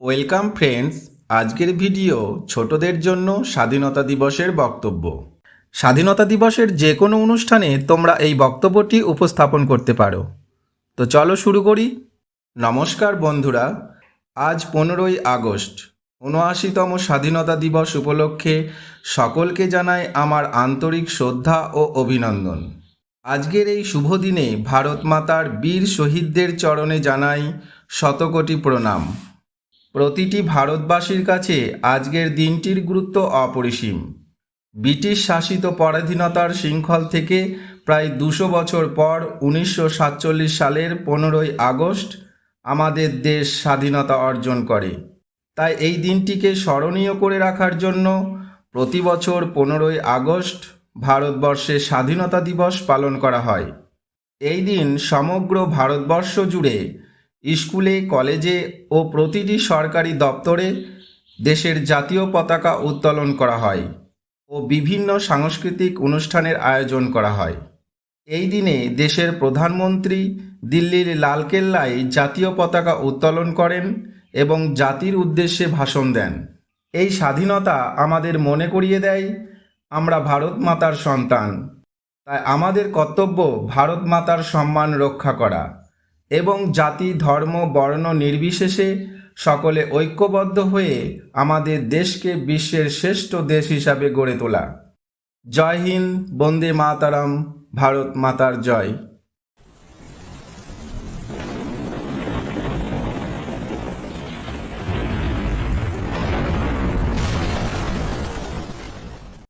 Welcome friends, আজকের video ছোটদের জন্য স্বাধীনতা দিবসের বক্তব্য। স্বাধীনতা দিবসের যে কোনো অনুষ্ঠানে তোমরা এই বক্তব্যটি উপস্থাপন করতে পারো। তো চলো শুরু করি। নমস্কার বন্ধুরা, আজ পনেরোই আগস্ট, উনআশিতম স্বাধীনতা দিবস উপলক্ষে সকলকে জানাই আমার আন্তরিক শ্রদ্ধা ও অভিনন্দন। আজকের এই শুভ দিনে ভারত মাতার বীর শহীদদের চরণে জানাই শতকোটি প্রণাম। প্রতিটি ভারতবাসীর কাছে আজকের দিনটির গুরুত্ব অপরিসীম। ব্রিটিশ শাসিত পরাধীনতার শৃঙ্খল থেকে প্রায় দুশো বছর পর উনিশশো সাতচল্লিশ সালের পনেরোই আগস্ট আমাদের দেশ স্বাধীনতা অর্জন করে। তাই এই দিনটিকে স্মরণীয় করে রাখার জন্য প্রতি বছর পনেরোই আগস্ট ভারতবর্ষে স্বাধীনতা দিবস পালন করা হয়। এই দিন সমগ্র ভারতবর্ষ জুড়ে স্কুলে, কলেজে ও প্রতিটি সরকারি দপ্তরে দেশের জাতীয় পতাকা উত্তোলন করা হয় ও বিভিন্ন সাংস্কৃতিক অনুষ্ঠানের আয়োজন করা হয়। এই দিনে দেশের প্রধানমন্ত্রী দিল্লির লালকেল্লায় জাতীয় পতাকা উত্তোলন করেন এবং জাতির উদ্দেশ্যে ভাষণ দেন। এই স্বাধীনতা আমাদের মনে করিয়ে দেয়, আমরা ভারত মাতার সন্তান। তাই আমাদের কর্তব্য ভারত মাতার সম্মান রক্ষা করা। এবং জাতি, ধর্ম, বর্ণ নির্বিশেষে সকলে ঐক্যবদ্ধ হয়ে আমাদের দেশকে বিশ্বের শ্রেষ্ঠ দেশ হিসাবে গড়ে তোলা। জয় হিন্দ, বন্দে মাতারাম, ভারত মাতার জয়।